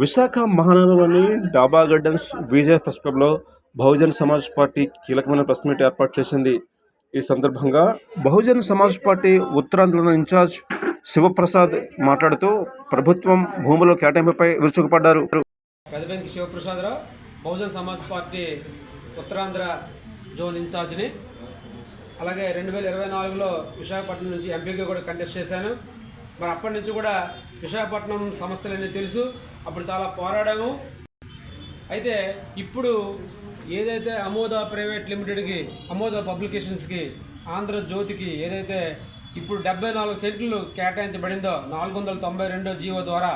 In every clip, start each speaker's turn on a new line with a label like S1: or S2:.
S1: విశాఖ మహానగరంలోని డాబా gardens Vijaya press క్లబ్లో Bahujan Samaj party కీలకమైన ప్రెస్ మీట్ ఏర్పాటు చేసింది. ఈ సందర్భంగా బహుజన్ సమాజ్ పార్టీ ఉత్తరాంధ్ర ఇన్ఛార్జ్ శివప్రసాద్ మాట్లాడుతూ ప్రభుత్వం భూముల కేటాయింపుపై విరుచుకుపడ్డారు.
S2: పెదబెంకి శివప్రసాదరావు బహుజన్ సమాజ్ పార్టీ ఉత్తరాంధ్ర జోన్ ఇన్ఛార్జ్ని. అలాగే రెండు వేల ఇరవై నాలుగులో విశాఖపట్నం నుంచి ఎంపీగా కూడా కంటెస్ట్ చేశాను. మరి అప్పటి నుంచి కూడా విశాఖపట్నం సమస్యలన్నీ తెలుసు. అప్పుడు చాలా పోరాడాము. అయితే ఇప్పుడు ఏదైతే అమోద ప్రైవేట్ లిమిటెడ్కి అమోద పబ్లికేషన్స్కి ఆంధ్రజ్యోతికి ఏదైతే ఇప్పుడు డెబ్బై నాలుగు సెంట్లు కేటాయించబడిందో నాలుగు వందల తొంభై రెండో జీవో ద్వారా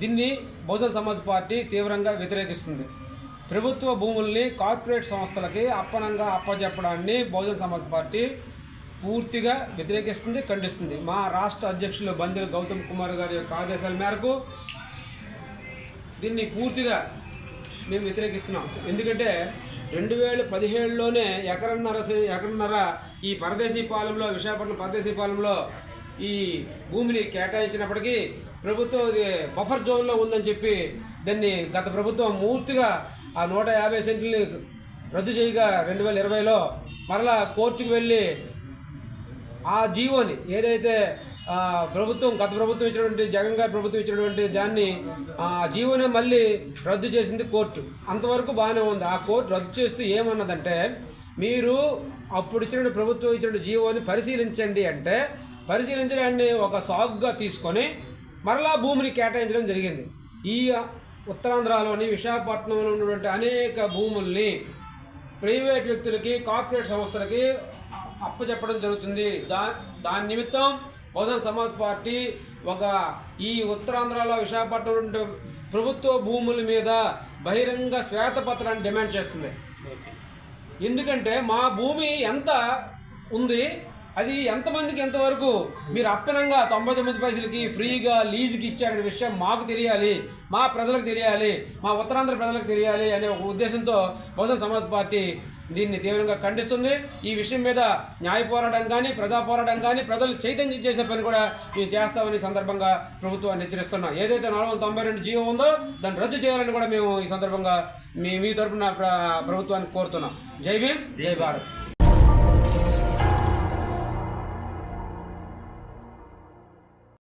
S2: దీన్ని బహుజన సమాజ్ పార్టీ తీవ్రంగా వ్యతిరేకిస్తుంది. ప్రభుత్వ భూముల్ని కార్పొరేట్ సంస్థలకి అప్పనంగా అప్పచెప్పడాన్ని బహుజన సమాజ్ పార్టీ పూర్తిగా వ్యతిరేకిస్తుంది ఖండిస్తుంది. మా రాష్ట్ర అధ్యక్షులు బందెల గౌతమ్ కుమార్ గారి యొక్క ఆదేశాల మేరకు దీన్ని పూర్తిగా మేము వ్యతిరేకిస్తున్నాం. ఎందుకంటే రెండు వేల పదిహేడులోనే ఎకరన్నర ఎకరన్నర ఈ పరదేశీ పాలెంలో విశాఖపట్నం పరదేశీ పాలెంలో ఈ భూమిని కేటాయించినప్పటికీ ప్రభుత్వం ఇది బఫర్ జోన్లో ఉందని చెప్పి దాన్ని గత ప్రభుత్వం పూర్తిగా ఆ నూట యాభై సెంట్లని రద్దు చేయగా రెండు వేల ఇరవైలో మరలా కోర్టుకు వెళ్ళి ఆ జీవోని ఏదైతే ప్రభుత్వం గత ప్రభుత్వం ఇచ్చినటువంటి జగన్ గారి ప్రభుత్వం ఇచ్చినటువంటి దాన్ని ఆ జీవోని మళ్ళీ రద్దు చేసింది కోర్టు. అంతవరకు బాగానే ఉంది. ఆ కోర్టు రద్దు చేస్తూ ఏమన్నదంటే మీరు అప్పుడు ఇచ్చినటువంటి ప్రభుత్వం ఇచ్చినటువంటి జీవోని పరిశీలించండి అంటే పరిశీలించడాన్ని ఒక సాగుగా తీసుకొని మరలా భూమిని కేటాయించడం జరిగింది. ఈ ఉత్తరాంధ్రలోని విశాఖపట్నంలో ఉన్నటువంటి అనేక భూముల్ని ప్రైవేట్ వ్యక్తులకి కార్పొరేట్ సంస్థలకి అప్పచెప్పడం జరుగుతుంది. దా దాని నిమిత్తం బహుజన్ సమాజ్ పార్టీ ఒక ఈ ఉత్తరాంధ్రలో విశాఖపట్నం ప్రభుత్వ భూముల మీద బహిరంగ శ్వేతపత్రాన్ని డిమాండ్ చేస్తుంది. ఎందుకంటే మా భూమి ఎంత ఉంది అది ఎంతమందికి ఎంతవరకు? మీరు అప్పనంగా తొంభై తొమ్మిది పైసలకి ఫ్రీగా లీజుకి ఇచ్చారనే విషయం మాకు తెలియాలి మా ప్రజలకు తెలియాలి మా ఉత్తరాంధ్ర ప్రజలకు తెలియాలి అనే ఒక ఉద్దేశంతో బహుజన్ సమాజ్ పార్టీ దీన్ని తీవ్రంగా ఖండిస్తుంది. ఈ విషయం మీద న్యాయ పోరాటం కానీ ప్రజా పోరాటం కానీ ప్రజలు చైతన్యం చేసే పని కూడా మేము చేస్తామని సందర్భంగా ప్రభుత్వాన్ని హెచ్చరిస్తున్నాం. ఏదైతే నాలుగు వందల తొంభై రెండు జీవో ఉందో దాన్ని రద్దు చేయాలని కూడా మేము ఈ సందర్భంగా మీ మీ తరపున ప్రభుత్వాన్ని కోరుతున్నాం. జై భీమ్ జై భారత్.